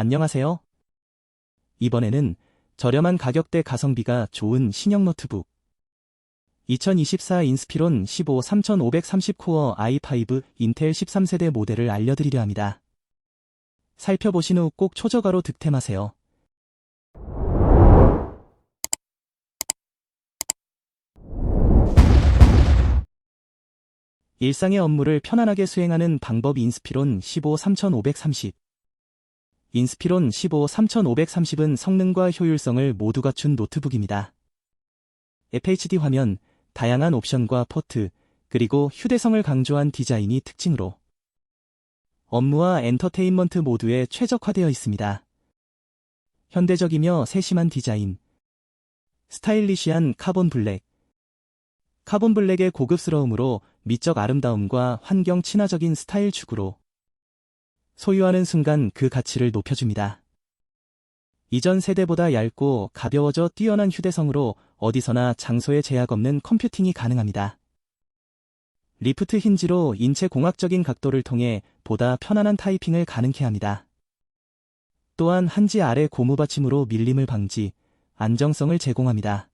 안녕하세요. 이번에는 저렴한 가격대 가성비가 좋은 신형 노트북 2024 인스피론 15 3530 코어 i5 인텔 13세대 모델을 알려드리려 합니다. 살펴보신 후 꼭 초저가로 득템하세요. 일상의 업무를 편안하게 수행하는 방법 인스피론 15 3530 인스피론 15 3530은 성능과 효율성을 모두 갖춘 노트북입니다. FHD 화면, 다양한 옵션과 포트, 그리고 휴대성을 강조한 디자인이 특징으로 업무와 엔터테인먼트 모두에 최적화되어 있습니다. 현대적이며 세심한 디자인, 스타일리시한 카본 블랙, 카본 블랙의 고급스러움으로 미적 아름다움과 환경 친화적인 스타일 축으로 소유하는 순간 그 가치를 높여줍니다. 이전 세대보다 얇고 가벼워져 뛰어난 휴대성으로 어디서나 장소에 제약 없는 컴퓨팅이 가능합니다. 리프트 힌지로 인체 공학적인 각도를 통해 보다 편안한 타이핑을 가능케 합니다. 또한 한지 아래 고무 받침으로 밀림을 방지, 안정성을 제공합니다.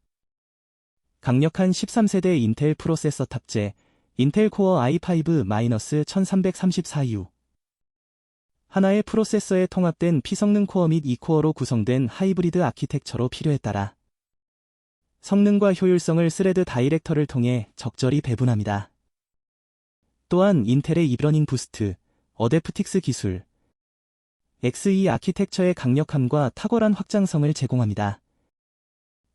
강력한 13세대 인텔 프로세서 탑재, 인텔 코어 i5-1334U. 하나의 프로세서에 통합된 피성능 코어 및 이코어로 구성된 하이브리드 아키텍처로 필요에 따라 성능과 효율성을 스레드 다이렉터를 통해 적절히 배분합니다. 또한 인텔의 이브러닝 부스트, 어댑틱스 기술, XE 아키텍처의 강력함과 탁월한 확장성을 제공합니다.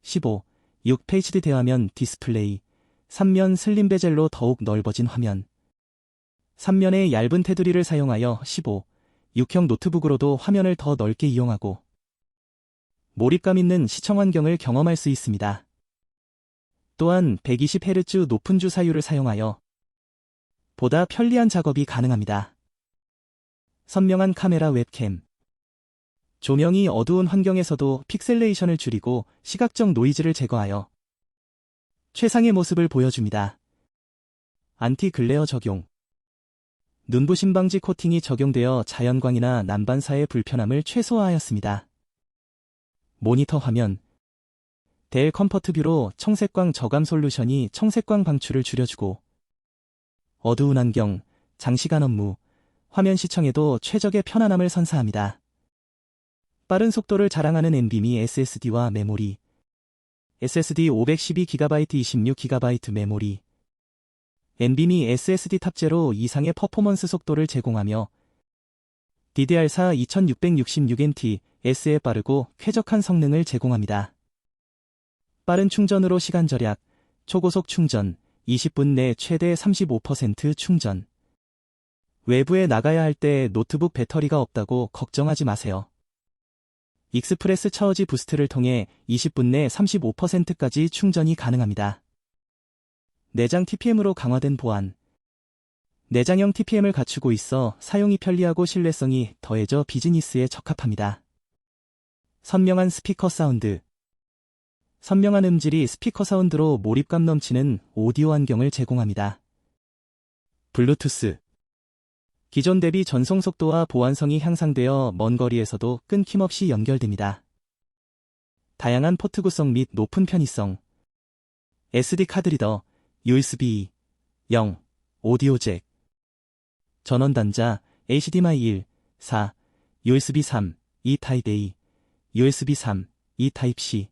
15. 6페이지드 대화면 디스플레이, 3면 슬림 베젤로 더욱 넓어진 화면, 3면의 얇은 테두리를 사용하여 15, 6형 노트북으로도 화면을 더 넓게 이용하고 몰입감 있는 시청 환경을 경험할 수 있습니다. 또한 120Hz 높은 주사율을 사용하여 보다 편리한 작업이 가능합니다. 선명한 카메라 웹캠 조명이 어두운 환경에서도 픽셀레이션을 줄이고 시각적 노이즈를 제거하여 최상의 모습을 보여줍니다. 안티 글레어 적용 눈부심 방지 코팅이 적용되어 자연광이나 난반사의 불편함을 최소화하였습니다. 모니터 화면 델 컴퍼트 뷰로 청색광 저감 솔루션이 청색광 방출을 줄여주고 어두운 환경, 장시간 업무, 화면 시청에도 최적의 편안함을 선사합니다. 빠른 속도를 자랑하는 NVMe SSD와 메모리 SSD 512GB 26GB 메모리 NVMe SSD 탑재로 이상의 퍼포먼스 속도를 제공하며 DDR4 2666NT S에 빠르고 쾌적한 성능을 제공합니다. 빠른 충전으로 시간 절약, 초고속 충전, 20분 내 최대 35% 충전. 외부에 나가야 할 때 노트북 배터리가 없다고 걱정하지 마세요. 익스프레스 차어지 부스트를 통해 20분 내 35%까지 충전이 가능합니다. 내장 TPM으로 강화된 보안. 내장형 TPM을 갖추고 있어 사용이 편리하고 신뢰성이 더해져 비즈니스에 적합합니다. 선명한 스피커 사운드. 선명한 음질이 스피커 사운드로 몰입감 넘치는 오디오 환경을 제공합니다. 블루투스. 기존 대비 전송 속도와 보안성이 향상되어 먼 거리에서도 끊김없이 연결됩니다. 다양한 포트 구성 및 높은 편의성. SD 카드 리더, USB 0, 오디오 잭, 전원 단자 HDMI 1, 4, USB 3, E 타입 A, USB 3, E 타입 C.